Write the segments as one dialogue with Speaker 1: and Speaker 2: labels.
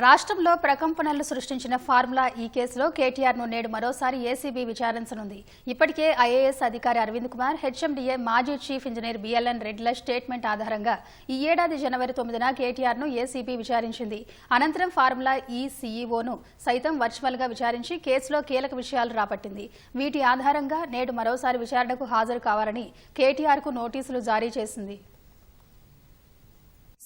Speaker 1: రాష్ట్రంలో ప్రకంపనలు సృష్టించిన ఫార్ములా ఈ కేసులో కేటీఆర్ను నేడు మరోసారి ఏసీబీ విచారించనుంది. ఇప్పటికే ఐఏఎస్ అధికారి అరవింద్ కుమార్ హెచ్ఎండిఏ మాజీ చీఫ్ ఇంజనీర్ బిఎల్ఎన్ రెడ్ల స్టేట్మెంట్ ఆధారంగా ఈ ఏడాది జనవరి తొమ్మిదిన కేటీఆర్ను ఏసీబీ విచారించింది. అనంతరం ఫార్ములా ఈ సీఈఓను సైతం వర్చువల్గా విచారించి కేసులో కీలక విషయాలు రాబట్టింది వీటి ఆధారంగా నేడు మరోసారి విచారణకు హాజరు కావాలని కేటీఆర్కు నోటీసులు జారీ చేసింది.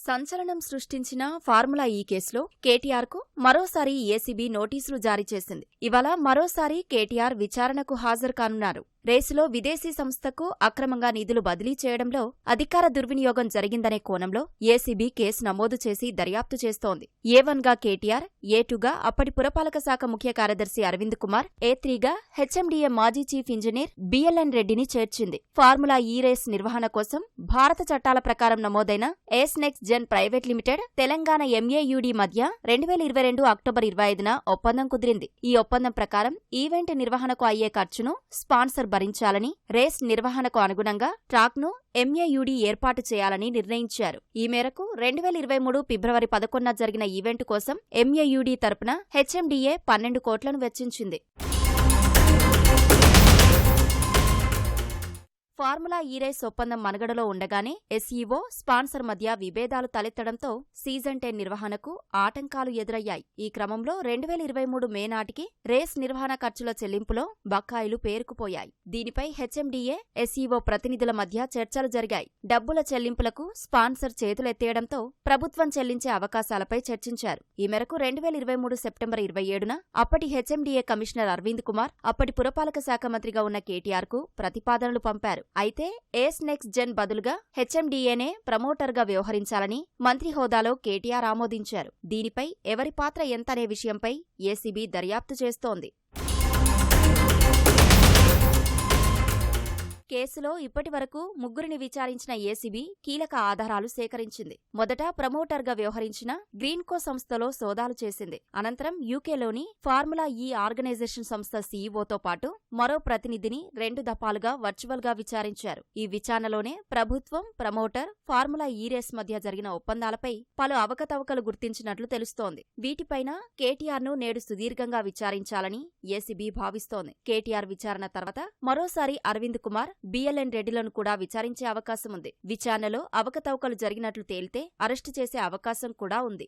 Speaker 2: సంచలనం సృష్టించిన ఫార్ములా ఈ కేసులో కేటీఆర్కు మరోసారి ఏసీబీ నోటీసులు జారీ చేసింది. ఇవాళ మరోసారి కేటీఆర్ విచారణకు హాజరు కానున్నారు. రేసులో విదేశీ సంస్థకు అక్రమంగా నిధులు బదిలీ చేయడంలో అధికార దుర్వినియోగం జరిగిందనే కోణంలో ఏసీబీ కేసు నమోదు చేసి దర్యాప్తు చేస్తోంది. ఏ వన్గా కేటీఆర్ ఏ టూగా అప్పటి పురపాలక శాఖ ముఖ్య కార్యదర్శి అరవింద్ కుమార్ ఏ త్రీగా హెచ్ఎండీఏ మాజీ చీఫ్ ఇంజనీర్ బిఎల్ఎన్ రెడ్డిని చేర్చింది. ఫార్ములా ఈ రేస్ నిర్వహణ కోసం భారత చట్టాల ప్రకారం నమోదైన ace next gen private limited Telangana MAUD మధ్య రెండు వేల ఇరవై రెండు అక్టోబర్ ఇరవై ఐదున ఒప్పందం కుదిరింది. ఈ ఒప్పందం ప్రకారం ఈవెంట్ నిర్వహణకు అయ్యే ఖర్చును స్పాన్సర్ భరించాలని రేస్ నిర్వహణకు అనుగుణంగా ట్రాక్ను ఎంఏయుడి ఏర్పాటు చేయాలని నిర్ణయించారు. ఈ మేరకు రెండు వేల ఇరవై మూడు ఫిబ్రవరి పదకొండున జరిగిన ఈవెంట్ కోసం ఎంఏయుడి తరపున హెచ్ఎండిఏ పన్నెండు కోట్లను వెచ్చించింది. ఫార్ములా ఈ రేస్ ఒప్పందం మనుగడలో ఉండగానే ఎస్ఈఓ స్పాన్సర్ మధ్య విభేదాలు తలెత్తడంతో సీజన్ టెన్ నిర్వహణకు ఆటంకాలు ఎదురయ్యాయి. ఈ క్రమంలో రెండు వేల ఇరవై మూడు మే నాటికి రేస్ నిర్వహణ ఖర్చుల చెల్లింపులో బకాయిలు పేరుకుపోయాయి. దీనిపై హెచ్ఎండిఏ ఎస్ఈఓ ప్రతినిధుల మధ్య చర్చలు జరిగాయి. డబ్బుల చెల్లింపులకు స్పాన్సర్ చేతులెత్తేయడంతో ప్రభుత్వం చెల్లించే అవకాశాలపై చర్చించారు. ఈ మేరకు రెండు వేల ఇరవై మూడు సెప్టెంబర్ ఇరవై ఏడున అప్పటి హెచ్ఎండిఏ కమిషనర్ అరవింద్ కుమార్ అప్పటి పురపాలక శాఖ మంత్రిగా ఉన్న కేటీఆర్కు ప్రతిపాదనలు పంపారు. అయితే ఏస్ నెక్స్ట్ జెన్ బదులుగా హెచ్ఎండిఏనే ప్రమోటర్గా వ్యవహరించాలని మంత్రి హోదాలో కేటీఆర్ ఆమోదించారు. దీనిపై ఎవరి పాత్ర ఎంతనే విషయంపై ఏసీబీ దర్యాప్తు చేస్తోంది. కేసులో ఇప్పటి వరకు ముగ్గురిని విచారించిన ఏసీబీ కీలక ఆధారాలు సేకరించింది. మొదట ప్రమోటర్గా వ్యవహరించిన గ్రీన్కో సంస్థలో సోదాలు చేసింది. అనంతరం యూకేలోని ఫార్ములా ఈ ఆర్గనైజేషన్ సంస్థ సీఈఓతో పాటు మరో ప్రతినిధిని రెండు దఫాలుగా వర్చువల్గా విచారించారు. ఈ విచారణలోనే ప్రభుత్వం ప్రమోటర్ ఫార్ములా ఈ రేస్ మధ్య జరిగిన ఒప్పందాలపై పలు అవకతవకలు గుర్తించినట్లు తెలుస్తోంది. వీటిపైన కేటీఆర్ను నేడు సుదీర్ఘంగా విచారించాలని ఏసీబీ భావిస్తోంది. కేటీఆర్ విచారణ తర్వాత మరోసారి అరవింద్ కుమార్ బిఎల్ఎన్ రెడ్డిలను కూడా విచారించే అవకాశం ఉంది విచారణలో అవకతవకలు జరిగినట్లు తేలితే అరెస్టు చేసే అవకాశం కూడా ఉంది.